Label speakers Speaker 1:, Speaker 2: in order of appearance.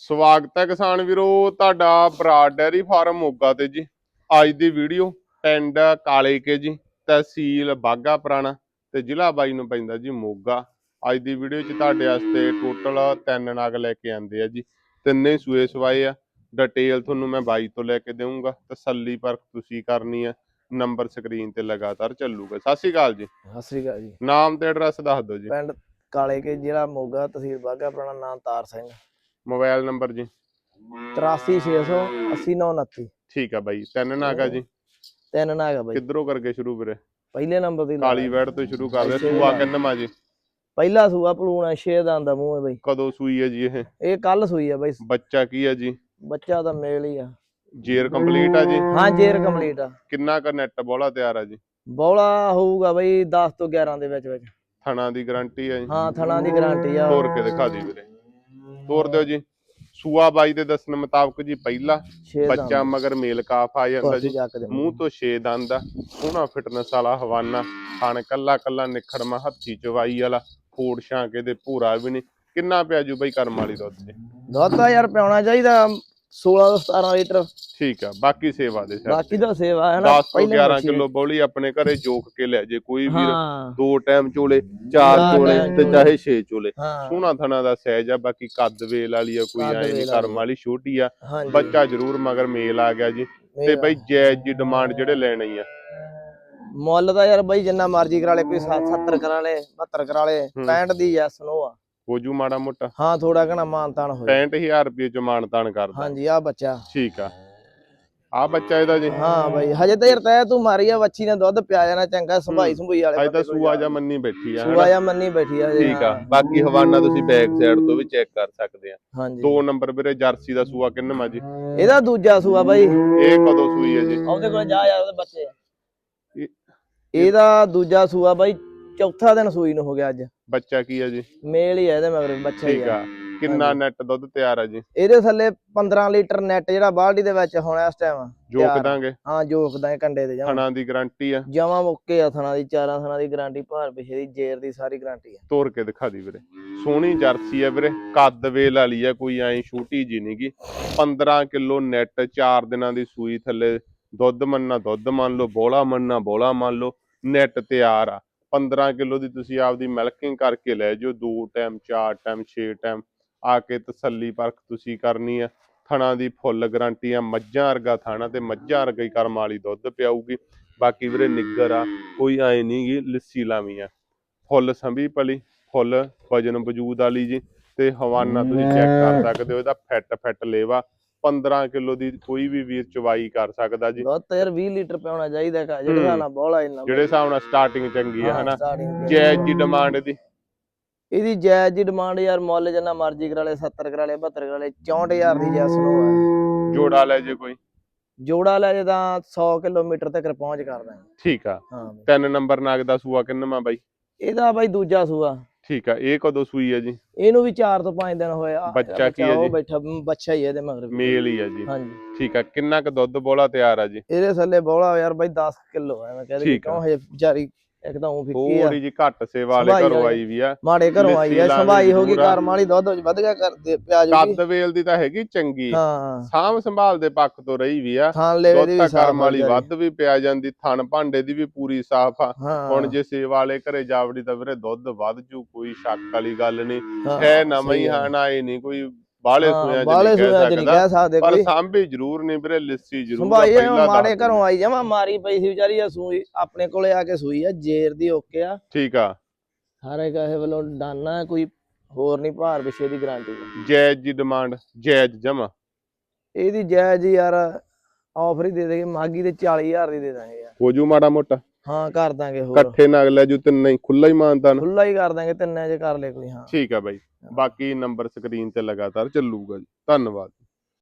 Speaker 1: ਸਵਾਗਤ ਹੈ ਕਿਸਾਨ ਵੀਰੋ ਤੁਹਾਡਾ ਬਰਾਡ ਡੈਰੀ ਫਾਰਮ ਮੋਗਾ ਤੇ ਜੀ। ਅੱਜ ਦੀ ਵੀਡੀਓ ਪਿੰਡ ਕਾਲੇ ਕੇ ਜੀ ਤਹਿਸੀਲ ਬਾਗਾ ਪੁਰਾਣਾ ਤੇ ਜ਼ਿਲ੍ਹਾ ਬਾਈ ਨੂੰ ਪੈਂਦਾ ਜੀ ਮੋਗਾ। ਅੱਜ ਦੀ ਵੀਡੀਓ 'ਚ ਤੁਹਾਡੇ ਵਾਸਤੇ ਟੋਟਲ ਤਿੰਨ ਨਗ ਲੈ ਕੇ ਆਂਦੇ ਆ ਜੀ। ਤਿੰਨੇ ਸੂਏ ਸਵਾਏ ਆ। ਡਿਟੇਲ ਤੁਹਾਨੂੰ ਮੈਂ ਬਾਈ ਤੋਂ ਲੈ ਕੇ ਦੇਵਾਂਗਾ ਤਸੱਲੀ ਪਰਖ ਤੁਸੀਂ ਕਰਨੀ ਆ। ਨੰਬਰ ਸਕਰੀਨ ਤੇ ਲਗਾਤਾਰ ਚੱਲੂਗਾ। ਸਤਿ ਸ਼੍ਰੀ ਅਕਾਲ ਜੀ।
Speaker 2: ਸਤਿ ਸ੍ਰੀ ਅਕਾਲ ਜੀ।
Speaker 1: ਨਾਮ ਤੇ ਐਡਰੈਸ ਦੱਸ ਦਿਓ ਜੀ।
Speaker 2: ਪਿੰਡ ਕਾਲੇ ਕੇ ਜ਼ਿਲ੍ਹਾ ਮੋਗਾ ਤਹਿਸੀਲ ਬਾਗਾ ਪੁਰਾਣਾ ਨਾਮ ਤਾਰ ਸਿੰਘ।
Speaker 1: ਮੋਬਾਈਲ ਨੰਬਰ ਜੀ।
Speaker 2: 83689
Speaker 1: ਠੀਕ ਆ ਬਾਈ ਤਿੰਨ ਨਗ ਆ ਜੀ।
Speaker 2: ਤਿੰਨ ਨਾ ਹੈਗਾ ਬਾਈ।
Speaker 1: ਕਿੱਧਰੋਂ ਕਰਕੇ ਸ਼ੁਰੂ ਵੀਰੇ?
Speaker 2: ਪਹਿਲੇ ਨੰਬਰ ਦੀ
Speaker 1: ਕਾਲੀ ਵੈੜ ਤੋਂ ਸ਼ੁਰੂ ਕਰਦੇ। ਸੂਆ ਕਿੰਨਵਾਂ ਜੀ?
Speaker 2: ਪਹਿਲਾ ਸੂਆ ਪਲੂਣਾ ਛੇ ਦਾ ਆਂਦਾ ਮੂੰਹ ਹੈ ਬਾਈ।
Speaker 1: ਕਦੋਂ ਸੂਈ ਹੈ ਜੀ ਇਹ?
Speaker 2: ਇਹ ਕੱਲ ਸੂਈ ਆ ਬਾਈ।
Speaker 1: ਬੱਚਾ ਕੀ ਹੈ ਜੀ?
Speaker 2: ਬੱਚਾ ਤਾਂ ਮੇਲ ਹੀ ਆ।
Speaker 1: ਜੇਰ ਕੰਪਲੀਟ ਆ ਜੀ?
Speaker 2: ਹਾਂ ਜੇਰ ਕੰਪਲੀਟ ਆ।
Speaker 1: ਕਿੰਨਾ ਕ ਨੈਟ ਬੋਲਾ ਤਿਆਰ ਆ ਜੀ?
Speaker 2: ਬੌਲਾ ਹੋਊਗਾ ਬਾਈ 10 ਤੋਂ 11 ਦੇ ਵਿੱਚ ਵਿੱਚ।
Speaker 1: ਥਣਾ ਦੀ ਗਾਰੰਟੀ ਹੈ ਜੀ।
Speaker 2: ਹਾਂ ਥਣਾ ਦੀ ਗਾਰੰਟੀ ਆ।
Speaker 1: ਤੋਰ ਕੇ ਦਿਖਾ ਦੀ ਵੀਰੇ। ਤੋਰ ਦਿਓ ਜੀ। ਸੂਆ ਬਾਈ ਦੇ ਦੱਸਣ ਮੁਤਾਬਕ ਜੀ ਪਹਿਲਾ
Speaker 2: ਛੇ
Speaker 1: ਬੱਚਾ ਮਗਰ ਮੇਲ ਕਾਫ ਆ ਜਾਂਦਾ ਜੀ।
Speaker 2: ਦੇ
Speaker 1: ਮੂੰਹ ਤੋਂ ਛੇ ਦੰਦ ਆ। ਸੋਹਣਾ ਫਿਟਨੈਸ ਵਾਲਾ ਹਵਾਨਾ। ਖਾਣ ਕੱਲਾ ਕੱਲਾ ਨਿਖੜਮਾ ਹੱਥੀ ਚਵਾਈ ਵਾਲਾ। ਫੋੜ ਛਾਂਕੇ ਦੇ ਭੂਰਾ ਵੀ ਨਹੀਂ। ਕਿੰਨਾ ਪਿਆ ਜੂ ਬਾਈ ਕਰਮ ਵਾਲੀ ਦੁੱਧ ਤੇ?
Speaker 2: ਦੁੱਧ ਤਾਂ ਯਾਰ ਪਿਆਉਣਾ ਚਾਹੀਦਾ। 16 ਤੋਂ 17 ਲੀਟਰ
Speaker 1: ਠੀਕ ਆ ਬਾਕੀ ਸੇਵਾ ਦੇ ਸਿਰ
Speaker 2: ਬਾਕੀ ਤਾਂ। ਸੇਵਾ ਹੈ ਨਾ
Speaker 1: 10 ਤੋਂ
Speaker 2: ਪਹਿਲੇ
Speaker 1: 11
Speaker 2: ਬੱਚੇ।
Speaker 1: ਕਿਲੋ ਬੌਲੀ ਆਪਣੇ ਘਰੇ ਜੋਕ ਕੇ ਲੈ ਜੇ ਕੋਈ
Speaker 2: ਹਾਂ।
Speaker 1: ਦੋ ਟਾਈਮ ਚੋਲੇ ਚਾਰ ਚੋਲੇ ਤੇ। ਚਾਹੇ 6 ਚੋਲੇ। ਸੋਹਣਾ ਥਣਾ ਦਾ ਸਹਿਜ ਆ ਬਾਕੀ ਕੱਦ ਵੇਲ ਵਾਲੀ ਆ ਕੋਈ ਐ ਨਹੀਂ ਕਰਮ ਵਾਲੀ। ਛੋਟੀ ਆ। ਬੱਚਾ ਜ਼ਰੂਰ ਮਗਰ ਮੇਲ ਆ ਗਿਆ ਜੀ। ਤੇ ਬਈ ਜਾਇਜ਼ ਜੀ ਡਿਮਾਂਡ ਜਿਹੜੇ ਲੈਣੇ ਆ।
Speaker 2: ਮੁੱਲ ਤਾਂ ਯਾਰ ਬਾਈ ਜਿੰਨਾ ਮਰਜ਼ੀ ਕਰਾ ਲੇ ਕੋਈ 70 ਕਰਾ ਲੇ 72 ਕਰਾ ਲੇ 65 ਦੀ ਐ ਸਨੋ ਆ।
Speaker 1: ਹੋ ਜੂ ਮਾੜਾ ਮੋਟਾ।
Speaker 2: ਹਾਂ ਥੋੜਾ ਘਣਾ ਮਾਨਤਾਨ ਹੋਏ।
Speaker 1: 65000 ਰੁਪਏ ਚ ਮਾਨਤਾਨ ਕਰਦਾ।
Speaker 2: ਹਾਂਜੀ ਆ ਬੱਚਾ।
Speaker 1: ਠੀਕ ਆ। ਆ ਬੱਚਾ ਇਹਦਾ ਜੀ।
Speaker 2: ਹਾਂ ਬਾਈ ਹਜੇ ਤਾਂ ਯਾਰ ਤੈ ਤੂੰ ਮਾਰੀ ਆ ਵੱਛੀ ਨੇ ਦੁੱਧ ਪਿਆ ਜਾਣਾ ਚੰਗਾ ਸੰਭਾਈ ਸੰਭੂਈ ਵਾਲੇ
Speaker 1: ਅੱਜ ਤਾਂ ਸੂਆ ਜਾ ਮੰਨੀ ਬੈਠੀ ਆ
Speaker 2: ਸੂਆ ਜਾਂ ਮੰਨੀ ਬੈਠੀ ਆ।
Speaker 1: ਠੀਕ ਆ।
Speaker 2: ਹਾਂ।
Speaker 1: ਬਾਕੀ ਹਵਾਨਾ ਤੁਸੀਂ ਬੈਕ ਸਾਈਡ ਤੋਂ ਵੀ ਚੈੱਕ ਕਰ ਸਕਦੇ ਆ।
Speaker 2: ਹਾਂਜੀ।
Speaker 1: ਦੋ ਨੰਬਰ ਵੀਰੇ ਜਰਸੀ ਦਾ ਸੂਆ ਕਿੰਨਵਾਂ ਜੀ?
Speaker 2: ਇਹਦਾ ਦੂਜਾ ਸੂਆ ਬਾਈ।
Speaker 1: ਇਹ ਕਦੋਂ ਸੂਈ ਹੈ ਜੀ?
Speaker 2: ਉਹਦੇ ਕੋਲ ਜਾ ਯਾਰ ਉਹਦੇ ਬੱਚੇ।
Speaker 1: ਇਹ-
Speaker 2: ਇਹਦਾ ਦੂਜਾ ਸੂਆ ਬਾਈ ਚੌਥਾ ਦਿਨ ਸੂਈ ਨੂੰ ਹੋ ਗਿਆ ਅੱਜ।
Speaker 1: ਬੱਚਾ ਕੀ ਹੈ ਜੀ?
Speaker 2: ਮੇਲ ਹੀ ਆ ਇਹਦੇ ਮਗਰ ਬੱਚਾ ਹੀ
Speaker 1: ਠੀਕ
Speaker 2: ਆ।
Speaker 1: ਆ। ਕਿੰਨਾ ਨੈਟ ਦੁੱਧ ਤਿਆਰ ਆ ਜੀ?
Speaker 2: ਇਹਦੇ ਥੱਲੇ 15 ਲੀਟਰ ਨੈਟ ਜਿਹੜਾ ਬਾਲਟੀ ਦੇ ਵਿੱਚ ਹੋਣਾ ਇਸ ਟਾਈਮ
Speaker 1: ਜੋਕ। ਦਾਂਗੇ?
Speaker 2: ਹਾਂ ਜੋਖਦਾ ਹੈ ਕੰਡੇ ਦੇ
Speaker 1: ਥਣਾ ਦੀ ਗਾਰੰਟੀ ਆ।
Speaker 2: ਜਮਾਂ ਮੁੱਕੇ ਆ ਥਣਾ ਦੀ ਚਾਰਾਂ ਥਣਾ ਦੀ ਗਾਰੰਟੀ ਭਾਰ ਪਿਛੇ ਦੀ ਜੇਰ ਦੀ ਸਾਰੀ ਗਾਰੰਟੀ ਆ।
Speaker 1: ਤੋਰ ਕੇ ਦਿਖਾ ਦੀ ਵੀਰੇ। ਸੋਹਣੀ ਜਰਸੀ ਆ ਵੀਰੇ। ਕੱਦ ਵੇਲ ਵਾਲੀ ਆ ਕੋਈ ਐਂ ਛੋਟੀ ਜੀ ਨਹੀਂਗੀ 15 ਕਿਲੋ ਨੈਟ 4 ਦਿਨਾਂ ਦੀ ਸੂਈ ਥੱਲੇ। ਦੁੱਧ ਮੰਨਣਾ ਦੁੱਧ ਮੰਨ ਲਓ ਬੋਲਾ ਮੰਨਣਾ ਬੋਲਾ ਮੰਨ ਲਓ। ਨੈਟ ਤਿਆਰ ਆ। 15 ਕਿਲੋ ਦੀ ਤੁਸੀਂ ਆਪਦੀ ਮਿਲਕਿੰਗ ਕਰਕੇ ਲੈ ਜਾਓ ਦੋ ਟਾਈਮ ਚਾਰ ਟਾਈਮ 6 ਟਾਈਮ ਆ ਕੇ ਤਸੱਲੀ ਪਰਖ ਤੁਸੀਂ ਕਰਨੀ ਆ। ਥਣਾ ਦੀ ਫੁੱਲ ਗਾਰੰਟੀ ਆ ਮੱਝਾਂ ਵਰਗਾ ਥਾਣਾ ਤੇ ਮੱਝਾਂ ਵਰਗਾ ਹੀ ਕਰਮ ਵਾਲੀ ਦੁੱਧ ਪਿਆਊਗੀ। ਬਾਕੀ ਵੀਰੇ ਨਿੱਗਰ ਆ ਕੋਈ ਐ ਨਹੀਂਗੀ ਲੱਸੀ ਲਾਵੀਂ ਆ। ਫੁੱਲ ਸੰਭੀ ਪਲੀ ਫੁੱਲ ਵਜਨ ਵਜੂਦ ਵਾਲੀ ਜੀ ਤੇ ਹਵਾਨਾ ਤੁਸੀਂ ਚੈੱਕ ਕਰ ਸਕਦੇ ਹੋ ਇਹਦਾ ਫਿੱਟ ਫਿੱਟ ਲੇਵਾ 15 ਕਿਲੋ ਦੀ ਕੋਈ ਵੀ ਵੀਰ ਚਵਾਈ ਕਰ ਸਕਦਾ ਜੀ।
Speaker 2: ਦੁੱਧ ਤਾਂ ਯਾਰ 20 ਲੀਟਰ ਪਿਆਉਣਾ ਚਾਹੀਦਾ ਕਾ ਜਿਹੜੇ ਨਾਲ ਬੋਲਾ ਇੰਨਾ
Speaker 1: ਜਿਹੜੇ ਹਿਸਾਬ ਨਾਲ ਸਟਾਰਟਿੰਗ ਚੰਗੀ ਹੈ ਹਨਾ। ਜਾਇਜ਼ ਦੀ ਡਿਮਾਂਡ ਦੀ।
Speaker 2: ਇਹਦੀ ਜਾਇਜ਼ ਦੀ ਡਿਮਾਂਡ ਯਾਰ ਮੁੱਲ ਜਿੰਨਾ ਮਰਜ਼ੀ ਕਰਾ ਲੇ 70 ਕਰਾ ਲੇ 72 ਕਰਾ ਲੇ 64000 ਦੀ ਜੈਸ ਨੂੰ ਹੈ
Speaker 1: ਜੋੜਾ ਲੈ ਜੇ ਕੋਈ।
Speaker 2: ਜੋੜਾ ਲੈ ਜੇ ਤਾਂ 100 ਕਿਲੋਮੀਟਰ ਤੱਕ ਪਹੁੰਚ ਕਰ ਦਾਂਗੇ
Speaker 1: ਠੀਕ ਆ। ਤਿੰਨ ਨੰਬਰ ਨਾਗ ਦਾ ਸੂਆ ਕਿੰਨਵਾਂ ਬਾਈ?
Speaker 2: ਇਹਦਾ ਬਾਈ ਦੂਜਾ ਸੂਆ।
Speaker 1: ਠੀਕ ਆ ਇਹ ਕਦੋਂ ਸੂਈ ਹੈ ਜੀ
Speaker 2: ਇਹਨੂੰ ਵੀ 4 ਤੋਂ 5 ਦਿਨ ਹੋਏ ਆ
Speaker 1: ਬੱਚਾ ਕੀ ਹੈ
Speaker 2: ਉਹ
Speaker 1: ਜੀ?
Speaker 2: ਬੈਠਾ ਮ, ਬੱਚਾ ਹੀ ਹੈ ਇਹਦੇ ਮਗਰ।
Speaker 1: ਮੇਲ ਹੀ ਆ ਜੀ
Speaker 2: ਹਾਂਜੀ
Speaker 1: ਠੀਕ ਆ ਕਿੰਨਾ ਕ ਦੁੱਧ ਬੋਲਾ ਤਿਆਰ ਆ ਜੀ
Speaker 2: ਇਹਦੇ ਥੱਲੇ ਬੋਲਾ ਯਾਰ ਬਾਈ 10 ਕਿਲੋ ਹੈ ਮੈਂ ਕਹਿੰਦਾ
Speaker 1: ਆ।
Speaker 2: ਕਿਉਂ ਹਜੇ ਵਿਚਾਰੀ ਇੱਕ ਤਾਂ ਉਹ ਫਿੱਕੀ ਆ।
Speaker 1: ਥੋੜੀ ਜੀ ਘੱਟ ਸੇਵਾ ਵਾਲੇ ਘਰੋਂ। ਆਈ ਵੀ ਆ।
Speaker 2: ਮਾੜੇ ਘਰੋਂ ਆਈ
Speaker 1: ਲਾਵੇ
Speaker 2: ਸੰਭਾਈ ਹੋ ਗਈ
Speaker 1: ਆ।
Speaker 2: ਕਰਮ ਵਾਲੀ ਦੁੱਧ ਵਿੱਚ ਵਧ ਗਿਆ ਕਰਦੇ ਪਿਆਜ ਵੀ।
Speaker 1: ਕੱਦ ਵੇਲ ਦੀ ਤਾਂ ਹੈਗੀ ਚੰਗੀ।
Speaker 2: ਹਾਂ।
Speaker 1: ਸਾਂਭ ਸੰਭਾਲ ਦੇ ਪੱਖ ਤੋਂ ਰਹੀ ਵੀ ਆ।
Speaker 2: ਖਾਣ ਲੈਵੇ
Speaker 1: ਦੁੱਧ
Speaker 2: ਦੀ ਵੀ
Speaker 1: ਕਰਮ ਵਾਲੀ। ਵੱਧ ਵੀ ਪਿਆ ਜਾਂਦੀ ਥਣ ਭਾਂਡੇ ਦੀ ਵੀ ਪੂਰੀ ਸਾਫ਼ ਆ। ਹੁਣ ਜੇ ਸੇਵਾ ਵਾਲੇ ਘਰੇ ਜਾਵੜੀ ਤਾਂ ਵੀਰੇ ਦੁੱਧ ਵੱਧ ਜੂ ਕੋਈ ਸ਼ੱਕ ਵਾਲੀ ਗੱਲ ਨਹੀਂ।
Speaker 2: ਹਾਂ,
Speaker 1: ਨਵਾਂ ਹੀ। ਹਨਾ ਇਹ ਨਹੀਂ ਕੋਈ ਬਾਹਲੇ ਚ
Speaker 2: ਬਾਹਲੇ
Speaker 1: ਕਹਿ
Speaker 2: ਨਹੀਂ
Speaker 1: ਸਕਦਾ
Speaker 2: ਕਹਿ ਸਕਦੇ
Speaker 1: ਪਰ ਸਾਂਭੀ ਜ਼ਰੂਰ ਨਹੀਂ ਵੀਰੇ ਲਿੱਸੀ ਜ਼ਰੂਰ ਪਹਿਲਾਂ
Speaker 2: ਮਾੜੇ ਘਰੋਂ ਆਈ ਜਮਾ ਮਾਰੀ ਪਈ ਸੀ ਵਿਚਾਰੀ ਆ ਸੂਈ ਆਪਣੇ ਕੋਲੇ ਆ ਕੇ ਸੂਈ ਆ ਜੇਰ ਦੀ ਓਕੇ ਆ।
Speaker 1: ਠੀਕ ਆ।
Speaker 2: ਸਾਰੇ ਕਹੇ ਵੱਲੋਂ ਡਾਨਾ ਕੋਈ ਹੋਰ ਨਹੀਂ ਭਾਰ ਪਿਛੇ ਦੀ ਗਾਰੰਟੀ
Speaker 1: ਜਾਇਜ਼ ਦੀ ਡਿਮਾਂਡ ਜਾਇਜ਼ ਜਮਾ
Speaker 2: ਇਹਦੀ ਜਾਇਜ਼ ਯਾਰ ਆਫਰ ਹੀ ਦੇ ਦੇਗੇ ਮਾਗੀ ਤੇ 40000 ਦੀ ਦੇ ਦਾਂਗੇ ਯਾਰ।
Speaker 1: ਹੋ ਜੂ ਮਾੜਾ ਮੋਟਾ।
Speaker 2: ਹਾਂ ਕਰ ਦਾਂਗੇ ਹੋਰ।
Speaker 1: ਇਕੱਠੇ ਨਾਲ ਲੈ ਜੂ ਤਿੰਨੇ ਹੀ ਖੁੱਲਾ ਹੀ ਮਾਨਤਾ ਨਾ।
Speaker 2: ਖੁੱਲਾ ਹੀ ਕਰ ਦਾਂਗੇ ਤਿੰਨੇ ਜੇ ਕਰ ਲੈ ਕੋਈ ਹਾਂ।
Speaker 1: ਠੀਕ ਆ ਬਾਈ। ਬਾਕੀ ਨੰਬਰ ਸਕਰੀਨ ਤੇ ਲਗਾਤਾਰ ਚੱਲੂਗਾ ਜੀ। ਧੰਨਵਾਦ।